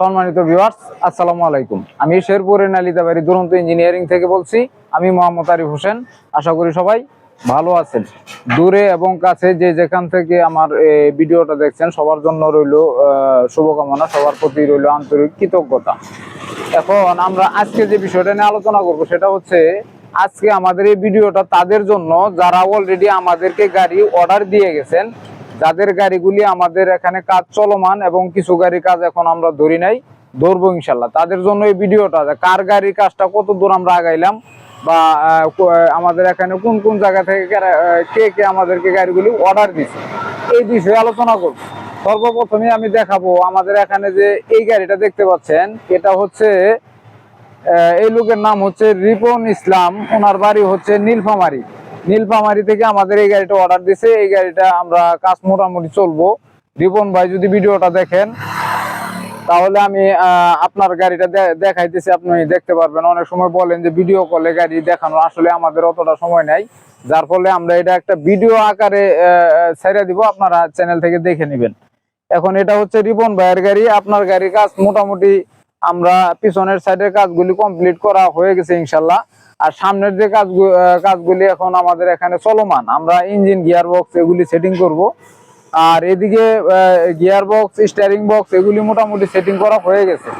সম্মানিত ভিউয়ার্স আসসালামু আলাইকুম। আমি শেরপুরের নালিতাবাড়ি দুরন্ত ইঞ্জিনিয়ারিং থেকে বলছি, আমি মোহাম্মদ আরিফ হোসেন। আশা করি সবাই ভালো আছেন। দূরে এবং কাছে যে যেখান থেকে আমার ভিডিওটা দেখছেন, সবার জন্য রইল শুভকামনা, সবার প্রতি রইল আন্তরিক কৃতজ্ঞতা। এখন আমরা আজকে যে বিষয়টা নিয়ে আলোচনা করব, সেটা হচ্ছে আজকে আমাদের এই ভিডিওটা তাদের জন্য, যারা অলরেডি আমাদেরকে গাড়ি অর্ডার দিয়ে গেছেন যাদের গাড়িগুলি আমাদের এখানে কাজ চলমান এবং কিছু গাড়ি কাজ এখন আমরা ধরি নাই, ধরবো ইনশাল্লাহ। তাদের জন্য এই ভিডিওটা কার গাড়ির কাজটা কত দূর আমরা আগাইলাম বা আমাদের এখানে কোন কোন জায়গা থেকে কে কে আমাদেরকে গাড়িগুলি অর্ডার দিচ্ছে এই বিষয়ে আলোচনা করব সর্বপ্রথমে আমি দেখাবো আমাদের এখানে যে এই গাড়িটা দেখতে পাচ্ছেন, এটা হচ্ছে এই লোকের নাম হচ্ছে রিপন ইসলাম, ওনার বাড়ি হচ্ছে নীলফামারি। নীলফামারি থেকে আমাদের এই গাড়িটা অর্ডার দিছে। এই গাড়িটা আমরা কাজ মোটামুটি চলবো। রিপন ভাই যদি ভিডিওটা দেখেন, তাহলে আমি আপনার গাড়িটা দেখাইতেছি। আপনি দেখতে পারবেন। অনেক সময় বলেন যে ভিডিও কলে গাড়ি দেখানো আসলে আমাদের অতটা সময় নাই। যার ফলে আমরা এটা একটা ভিডিও আকারে ছেড়ে দিব। আপনারা চ্যানেল থেকে দেখে নেবেন। এখন এটা হচ্ছে রিপন ভাইয়ের গাড়ি। আপনার গাড়ির কাজ মোটামুটি আমরা পিছনের সাইডের কাজগুলি কমপ্লিট করা হয়ে গেছে ইনশাল্লাহ। আর সামনের যে কাজ কাজগুলি এখন আমাদের এখানে চলমান, আমরা ইঞ্জিন গিয়ার বক্স এগুলি সেটিং করব। আর এদিকে গিয়ার বক্স স্টিয়ারিং বক্স এগুলি মোটামুটি সেটিং করা হয়ে গেছে।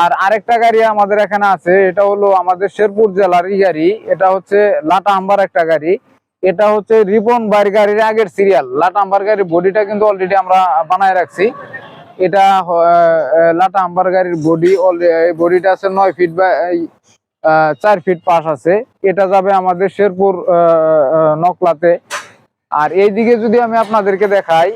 আর আরেকটা গাড়ি আমাদের এখানে আছে, এটা হলো আমাদের শেরপুর জেলার ই গাড়ি, এটা হচ্ছে লাটা আম্বার একটা গাড়ি। এটা হচ্ছে রিপন বাইর গাড়ির আগের সিরিয়াল লাটা আম্বার গাড়ির বডিটা কিন্তু অলরেডি আমরা বানায় রাখছি। এটা লাটা আম্বার গাড়ির বডি বডিটা আছে নয় ফিট বা এই, চার ফিট পাশ আছে। এটা যাবে আমাদের শেরপুর নকলাতে। আর এইদিকে যদি আমি আপনাদেরকে দেখাই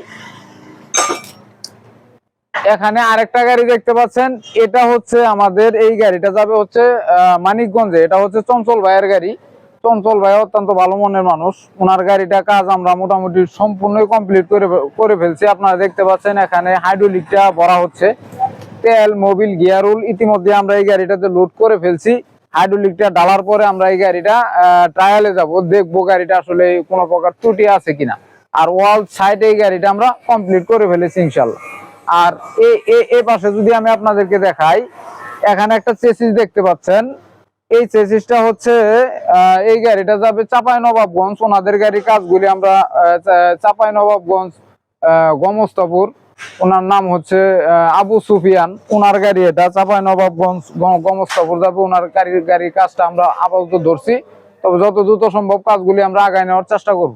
এখানে আরেকটা গাড়ি দেখতে পাচ্ছেন। এটা হচ্ছে আমাদের এই গাড়িটা যাবে হচ্ছে মানিকগঞ্জে। এটা হচ্ছে চঞ্চল ভাইয়ের গাড়ি। চঞ্চল ভাই অত্যন্ত ভালো মনের মানুষ। ওনার গাড়িটা কাজ আমরা মোটামুটি সম্পূর্ণই কমপ্লিট করে করে ফেলছি। আপনারা দেখতে পাচ্ছেন এখানে হাইড্রোলিকটা ভরা হচ্ছে। তেল মোবিল গিয়ারুল ইতিমধ্যে আমরা এই গাড়িটাতে লোড করে ফেলছি। হাইড্রোলিকটা ডালার পরে আমরা এই গাড়িটা ট্রায়ালে যাব। দেখব গাড়িটা আসলে কোনো প্রকার ত্রুটি আছে কিনা। আর ওয়াল সাইড এই গাড়িটা আমরা কমপ্লিট করে ফেলেছি ইনশাল্লাহ আর এ পাশে যদি আমি আপনাদেরকে দেখাই, এখানে একটা চেসিস দেখতে পাচ্ছেন। এই চেসিসটা হচ্ছে এই গাড়িটা যাবে চাপাই নবাবগঞ্জ ওনাদের গাড়ির কাজগুলি আমরা চাপাই নবাবগঞ্জ গমস্তাপুর। ওনার নাম হচ্ছে আবু সুফিয়ান। ওনার গাড়ি এটা চাপাই নবাবগঞ্জ গমস্তাপুর যাবে। ওনার গাড়ির গাড়ির কাজটা আমরা আপাতত ধরছি। তবে যত দ্রুত সম্ভব কাজগুলি আমরা আগায় নেওয়ার চেষ্টা করব।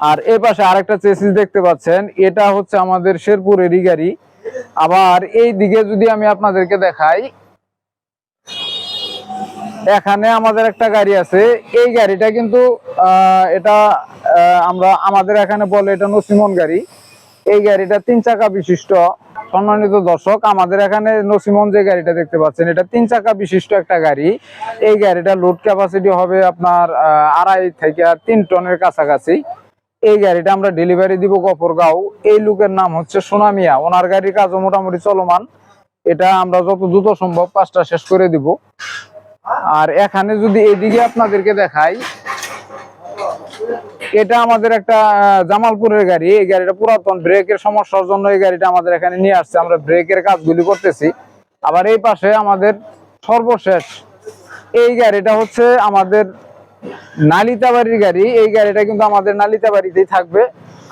আর এই পাশে আরেকটা চেসিস দেখতে পাচ্ছেন, এটা হচ্ছে আমাদের শেরপুরেরই গাড়ি। আবার এই দিকে যদি আমি আপনাদেরকে দেখাই এখানে আমাদের একটা গাড়ি আছে। এই গাড়িটা কিন্তু এটা আমরা, আমাদের এখানে বলে এটা নসিমন গাড়ি। এই গাড়িটা তিন চাকা বিশিষ্ট, সম্মানিত দর্শক, আমাদের এখানে নসিমন যে গাড়িটা দেখতে পাচ্ছেন, এটা তিন চাকা বিশিষ্ট একটা গাড়ি। এই গাড়িটা লোড ক্যাপাসিটি হবে আপনার আড়াই থেকে তিন টনের কাছাকাছি। এই গাড়িটা আমরা ডেলিভারি দিব গফরগাঁও। এই লোকের নাম হচ্ছে সোনামিয়া ওনার গাড়ির কাজও মোটামুটি চলমান। এটা আমরা যত দ্রুত সম্ভব কাজটা শেষ করে দিব। আর এখানে যদি এদিকে আপনাদেরকে দেখাই, এটা আমাদের একটা জামালপুরের গাড়ি। এই গাড়িটা পুরাতন, ব্রেকের সমস্যার জন্য এই গাড়িটা আমাদের এখানে নিয়ে আসছে। আমরা ব্রেকের কাজগুলি করতেছি। আবার এই পাশে আমাদের সর্বশেষ, এই গাড়িটা হচ্ছে আমাদের নালিতাবাড়ির গাড়ি। এই গাড়িটা কিন্তু আমাদের নালিতাবাড়িতেই থাকবে।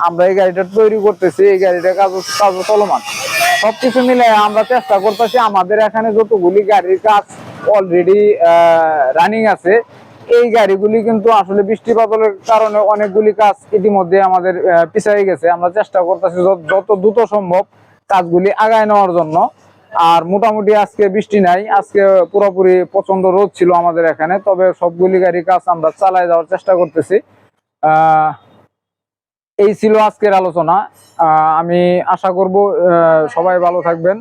আমরা এই গাড়িটা তৈরি করতেছি। এই গাড়িটা কাজ কাজ চলমান। সবকিছু মিলে আমরা চেষ্টা করতেছি আমাদের এখানে যতগুলি গাড়ির কাজ অলরেডি রানিং আছে। এই গাড়িগুলি কিন্তু আসলে বৃষ্টিপাতের কারণে অনেকগুলি কাজ ইতিমধ্যে আমাদের পিছাই গেছে। আমরা চেষ্টা করতেছি যত দ্রুত সম্ভব কাজগুলি আগায় নেওয়ার জন্য। আর মোটামুটি আজকে বৃষ্টি নাই। আজকে পুরোপুরি প্রচণ্ড রোদ ছিল আমাদের এখানে, তবে সবগুলি গাড়ি কাজ আমরা চালায় যাওয়ার চেষ্টা করতেছি। এই ছিল আজকের আলোচনা। আমি আশা করব সবাই ভালো থাকবেন।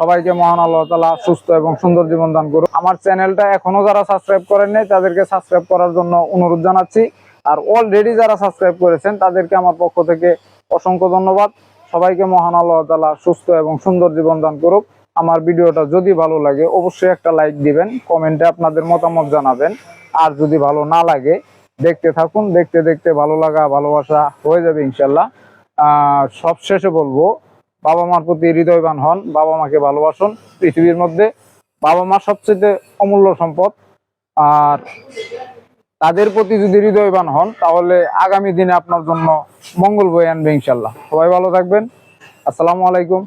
সবাইকে মহান আল্লাহ তালা সুস্থ এবং সুন্দর জীবন দান করুন আমার চ্যানেলটা এখনও যারা সাবস্ক্রাইব করেন নাই, তাদেরকে সাবস্ক্রাইব করার জন্য অনুরোধ জানাচ্ছি। আর অলরেডি যারা সাবস্ক্রাইব করেছেন, তাদেরকে আমার পক্ষ থেকে অসংখ্য ধন্যবাদ। সবাইকে মহান আল্লাহ তালা সুস্থ এবং সুন্দর জীবন দান করুক। আমার ভিডিওটা যদি ভালো লাগে, অবশ্যই একটা লাইক দিবেন, কমেন্টে আপনাদের মতামত জানাবেন। আর যদি ভালো না লাগে, দেখতে থাকুন। দেখতে দেখতে ভালো লাগা, ভালোবাসা হয়ে যাবে ইনশাল্লাহ সবশেষে বলব বাবা মার প্রতি হৃদয়বান হন, বাবা মাকে ভালোবাসুন। পৃথিবীর মধ্যে বাবা মা সবচেয়ে অমূল্য সম্পদ। আর তাদের প্রতি যদি হৃদয়বান হন, তাহলে আগামী দিনে আপনার জন্য মঙ্গল বয়ে আনবে ইনশাল্লাহ সবাই ভালো থাকবেন। আসসালামু আলাইকুম।